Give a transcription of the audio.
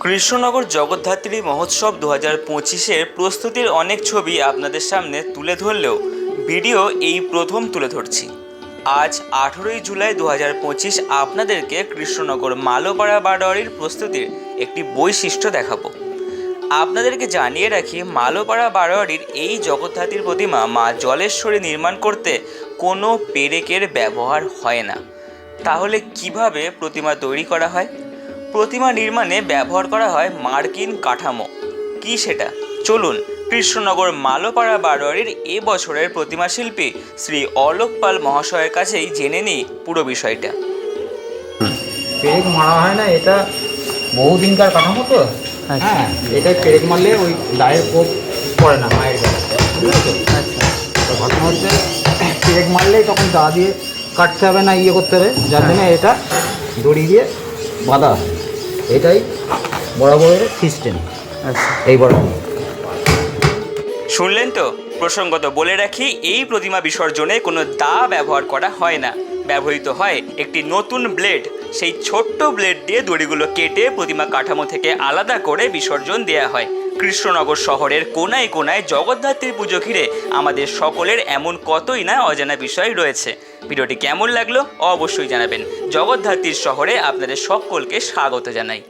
কৃষ্ণনগর জগদ্ধাত্রী মহোৎসব দু হাজার পঁচিশের প্রস্তুতির অনেক ছবি আপনাদের সামনে তুলে ধরলেও ভিডিও এই প্রথম তুলে ধরছি। আজ আঠেরোই জুলাই দু হাজার পঁচিশ আপনাদেরকে কৃষ্ণনগর মালোপাড়া বারোয়ারির প্রস্তুতির একটি বৈশিষ্ট্য দেখাবো। আপনাদেরকে জানিয়ে রাখি, মালোপাড়া বারোয়ারির এই জগদ্ধাত্রীর প্রতিমা মা জলেশ্বরী নির্মাণ করতে কোনো পেরেকের ব্যবহার হয় না। তাহলে কীভাবে প্রতিমা তৈরি করা হয়? প্রতিমা নির্মাণে ব্যবহার করা হয় মার্কিন কাঠামো। কি সেটা? চলুন কৃষ্ণনগর মালোপাড়া বারোয়ারির এ বছরের প্রতিমা শিল্পী শ্রী অলোক পাল মহাশয়ের কাছেই জেনে নিই পুরো বিষয়টা। পেরেক মারা হয় না এটা বহুদিনকার কাঠামো তো? হ্যাঁ এটা পেরেক মারলে ওই দায়ের কোপ পড়ে না মায়ের ঘটনা হচ্ছে পেরেক মারলেই তখন দা দিয়ে কাটতে হবে না ইয়ে করতে হবে। যার জন্য এটা দড়ি দিয়ে বাঁধা হয়। এটাই বরাবরের সিস্টেম এই বরাবর শুনলেন তো? প্রসঙ্গত বলে রাখি এই প্রতিমা বিসর্জনে কোনো দা ব্যবহার করা হয় না। ব্যবহৃত হয় একটি নতুন ব্লেড সেই ছোট্ট ব্লেড দিয়ে দড়িগুলো কেটে প্রতিমা কাঠামো থেকে আলাদা করে বিসর্জন দেয়া হয়। কৃষ্ণনগর শহরের কোনায় কোনায় জগদ্ধাত্রীর পুজো ঘিরে আমাদের সকলের এমন কতই না অজানা বিষয় রয়েছে। ভিডিওটি কেমন লাগল অবশ্যই জানাবেন। জগদ্ধাত্রীর শহরে আপনাদের সকলকে স্বাগত জানাই।